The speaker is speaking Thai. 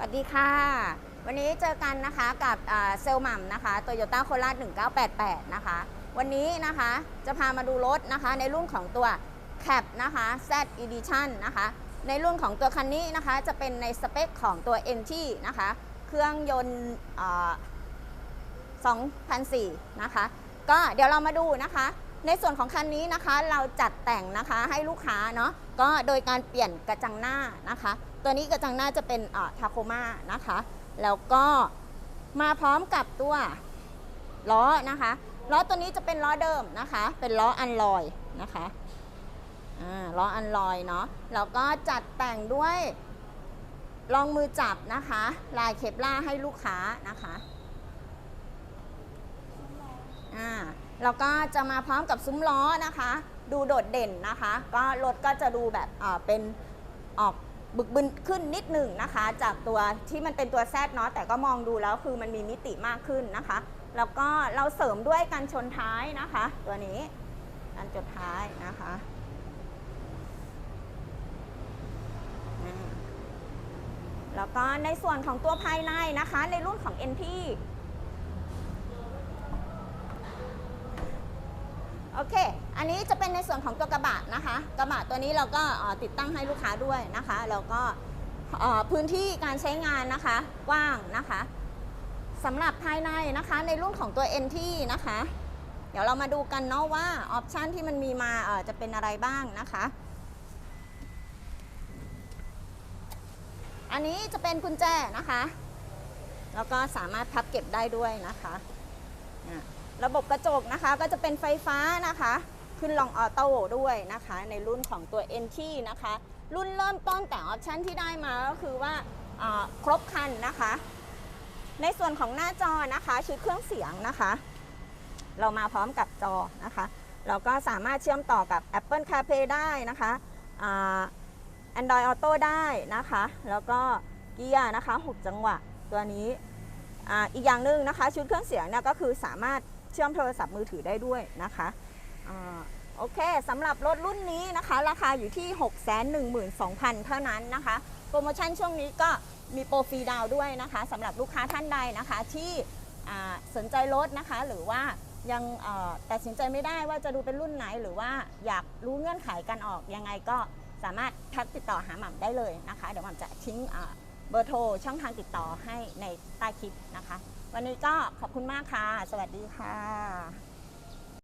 สวัสดีค่ะ วันนี้เจอกันนะคะกับเซลล์หม่ำนะคะโตโยต้าโคราช1988 นะคะ วันนี้นะคะจะพามาดูรถนะคะ ในรุ่นของตัว Cap นะคะ Z Edition นะคะ ในรุ่นของตัวคันนี้นะคะ จะเป็นในสเปคของตัว NT นะคะ เครื่องยนต์อ่า2004 นะคะ ก็เดี๋ยวเรามาดูนะคะ ในส่วนของคันนี้นะคะเราจัดแต่งนะคะให้ลูกค้าเนาะก็โดยการเปลี่ยนกระจังหน้านะคะ ตัวนี้กระจังหน้าจะเป็นทาโคมานะคะ แล้วก็มาพร้อมกับตัวล้อนะคะล้อตัวนี้จะเป็นล้อเดิมนะคะ เป็นล้ออันลอยนะคะอ่าล้ออันลอยเนาะแล้วก็จัดแต่งด้วยรองมือจับนะคะ ลายเคปล่าให้ลูกค้านะคะ อ่า แล้วก็จะมาพร้อมกับซุ้มล้อนะคะ ดูโดดเด่นนะคะ ก็รถก็จะดูแบบเป็นออกบึกบึนขึ้นนิดหนึ่งนะคะ จากตัวที่มันเป็นตัวแซดเนาะแต่ก็มองดูแล้วคือมันมีมิติมากขึ้นนะคะ แล้วก็เราเสริมด้วยการชนท้ายนะคะ ตัวนี้การจดท้ายนะคะแล้วก็ในส่วนของตัวภายในนะคะ ในรุ่นของ NT โอ เค อันนี้จะเป็นในส่วนของตัวกระบะนะคะ กระบะตัวนี้เราก็ติดตั้งให้ลูกค้าด้วยนะคะ แล้วก็พื้นที่การใช้งานนะคะ กว้างนะคะสำหรับภายในนะคะในรุ่นของตัว NT นะคะ เดี๋ยวเรามาดูกันเนาะว่าออปชันที่มันมีมาจะเป็นอะไรบ้างนะคะ อันนี้จะเป็นกุญแจนะคะ แล้วก็สามารถพับเก็บได้ด้วยนะคะ ระบบกระจกนะคะก็จะเป็นไฟฟ้านะคะ ขึ้นลองออโต้ด้วยนะคะ ในรุ่นของตัว NT นะคะ รุ่นเริ่มต้นแต่ออปชันที่ได้มาก็คือว่าครบคันนะคะ ในส่วนของหน้าจอนะคะ ชุดเครื่องเสียงนะคะ เรามาพร้อมกับจอนะคะ เราก็สามารถเชื่อมต่อกับ Apple CarPlay ได้นะคะอ่า Android Auto ได้นะคะ แล้วก็เกียร์นะคะ 6 จังหวะตัวนี้ออีกอย่างหนึ่งนะคะ ชุดเครื่องเสียงเนี่ยก็คือสามารถ เชื่อมโทรศัพท์มือถือได้ด้วยนะคะโอเคสำหรับรถรุ่นนี้นะคะ ราคาอยู่ที่ 612,000 เท่านั้นนะคะ โปรโมชั่นช่วงนี้ก็มีโปรฟรีดาวด้วยนะคะสำหรับลูกค้าท่านใดนะคะที่สนใจรถนะคะ หรือว่ายังเอ่ตัดสินใจไม่ได้ว่าจะดูเป็นรุ่นไหน หรือว่าอยากรู้เงื่อนไขการออกยังไงก็สามารถทักติดต่อหาหม่ำได้เลยนะคะ เดี๋ยวหม่ำจะทิ้ง เบอร์โทรช่องทางติดต่อให้ในใต้คลิปนะคะ วันนี้ก็ขอบคุณมากค่ะ สวัสดีค่ะ